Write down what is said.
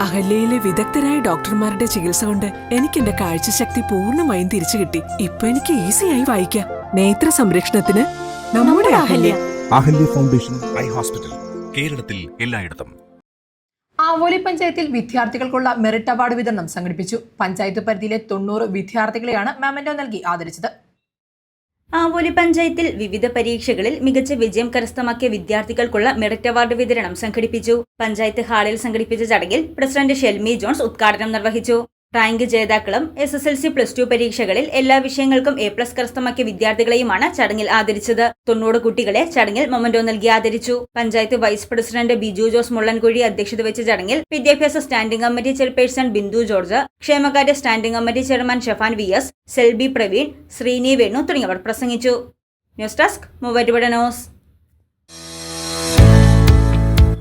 അഹല്യയിലെ വിദഗ്ധരായ ഡോക്ടർമാരുടെ ചികിത്സ കൊണ്ട് എനിക്ക് എന്റെ കാഴ്ചശക്തി പൂർണമായും തിരിച്ചു കിട്ടി. ഇപ്പൊ എനിക്ക് ഈസിയായി വായിക്കാം. നേത്ര സംരക്ഷണത്തിന് നമ്മുടെ Ahalya. Ahalya foundation eye hospital കേരളത്തിൽ എല്ലായിടത്തും. ആവോലി പഞ്ചായത്തിൽ വിദ്യാർത്ഥികൾക്കുള്ള മെറിറ്റ് അവാർഡ് വിതരണം സംഘടിപ്പിച്ചു. പഞ്ചായത്ത് പരിധിയിലെ തൊണ്ണൂറ് വിദ്യാർത്ഥികളെയാണ് മെമന്റോ നൽകി ആദരിച്ചത്. ആവോലി പഞ്ചായത്തിൽ വിവിധ പരീക്ഷകളിൽ മികച്ച വിജയം കരസ്ഥമാക്കിയ വിദ്യാർത്ഥികൾക്കുള്ള മെറിറ്റ് അവാർഡ് വിതരണം സംഘടിപ്പിച്ചു. പഞ്ചായത്ത് ഹാളിൽ സംഘടിപ്പിച്ച ചടങ്ങിൽ പ്രസിഡന്റ് ഷെൽമി ജോൺസ് ഉദ്ഘാടനം നിർവഹിച്ചു. Rank ജേതാക്കളും S S L C plus two പരീക്ഷകളിൽ എല്ലാ വിഷയങ്ങൾക്കും എ പ്ലസ് കരസ്ഥമാക്കിയ വിദ്യാർത്ഥികളെയുമാണ് ചടങ്ങിൽ ആദരിച്ചത്. തൊണ്ണൂറ് കുട്ടികളെ ചടങ്ങിൽ മൊമന്റോ നൽകി ആദരിച്ചു. പഞ്ചായത്ത് വൈസ് പ്രസിഡന്റ് ബിജു ജോസ് മുള്ളൻകുഴി അധ്യക്ഷത വെച്ച ചടങ്ങിൽ വിദ്യാഭ്യാസ standing committee chairperson Bindu George ക്ഷേമകാര്യ standing committee chairman Shefan V S Selby Praveen Sreeni Venu തുടങ്ങിയവർ പ്രസംഗിച്ചു. News desk Muvattupuzha